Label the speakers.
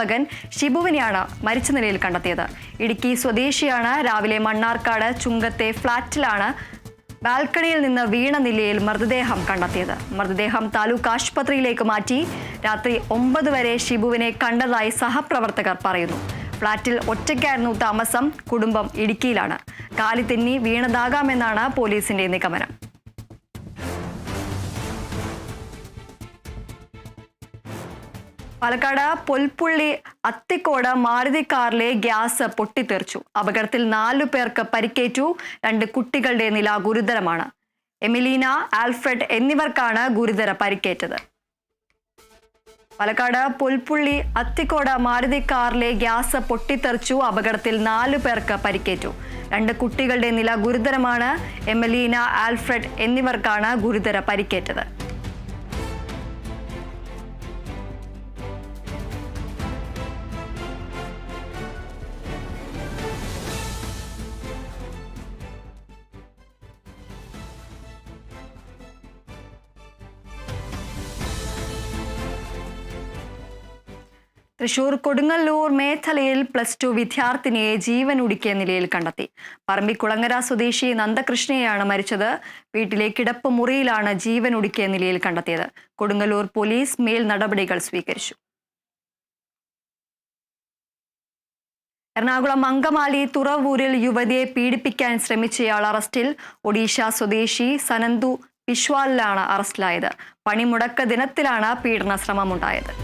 Speaker 1: മകൻ ഷിബുവിനെയാണ് മരിച്ച നിലയിൽ കണ്ടെത്തിയത്. ഇടുക്കി സ്വദേശിയാണ്. രാവിലെ മണ്ണാർക്കാട് ചുങ്കത്തെ ഫ്ളാറ്റിലാണ് ബാൽക്കണിയിൽ നിന്ന് വീണ നിലയിൽ മൃതദേഹം കണ്ടെത്തിയത്. മൃതദേഹം താലൂക്ക് ആശുപത്രിയിലേക്ക് മാറ്റി രാത്രി ഒമ്പത് വരെ ഷിബുവിനെ കണ്ടതായി സഹപ്രവർത്തകർ പറയുന്നു. ഫ്ളാറ്റിൽ ഒറ്റയ്ക്കായിരുന്നു താമസം. കുടുംബം ഇടുക്കിയിലാണ്. കാലി തെന്നി വീണതാകാമെന്നാണ് പോലീസിന്റെ നിഗമനം. പാലക്കാട് പൊൽപ്പുള്ളി അത്തിക്കോട് മാരുതി കാറിലെ ഗ്യാസ് പൊട്ടിത്തെറിച്ചു. അപകടത്തിൽ നാലു പേർക്ക് പരിക്കേറ്റു രണ്ട് കുട്ടികളുടെ നില ഗുരുതരമാണ്. എമിലീന ആൽഫ്രഡ് എന്നിവർക്കാണ് ഗുരുതര പരിക്കേറ്റത്. പാലക്കാട് പുൽപ്പുള്ളി അത്തിക്കോട് മാരുതി കാറിലെ ഗ്യാസ് പൊട്ടിത്തെറിച്ചു അപകടത്തിൽ നാലു പേർക്ക് പരിക്കേറ്റു രണ്ട് കുട്ടികളുടെ നില ഗുരുതരമാണ്. എമലീന ആൽഫ്രഡ് എന്നിവർക്കാണ് ഗുരുതര പരിക്കേറ്റത്. തൃശൂർ കൊടുങ്ങല്ലൂർ മേഖലയിൽ പ്ലസ് ടു വിദ്യാർത്ഥിനിയെ ജീവൻ ഉടുക്കിയ നിലയിൽ കണ്ടെത്തി. പറമ്പിക്കുളങ്ങര സ്വദേശി നന്ദകൃഷ്ണയെയാണ് മരിച്ചത്. വീട്ടിലെ കിടപ്പ് മുറിയിലാണ് ജീവൻ ഉടുക്കിയ നിലയിൽ കണ്ടെത്തിയത്. കൊടുങ്ങല്ലൂർ പോലീസ് മേൽ നടപടികൾ സ്വീകരിച്ചു. എറണാകുളം അങ്കമാലി തുറവൂരിൽ യുവതിയെ പീഡിപ്പിക്കാൻ ശ്രമിച്ചയാൾ അറസ്റ്റിൽ. ഒഡീഷ സ്വദേശി സനന്തു പിശ്വാലിലാണ് അറസ്റ്റിലായത്. പണിമുടക്ക ദിനത്തിലാണ് പീഡന ശ്രമമുണ്ടായത്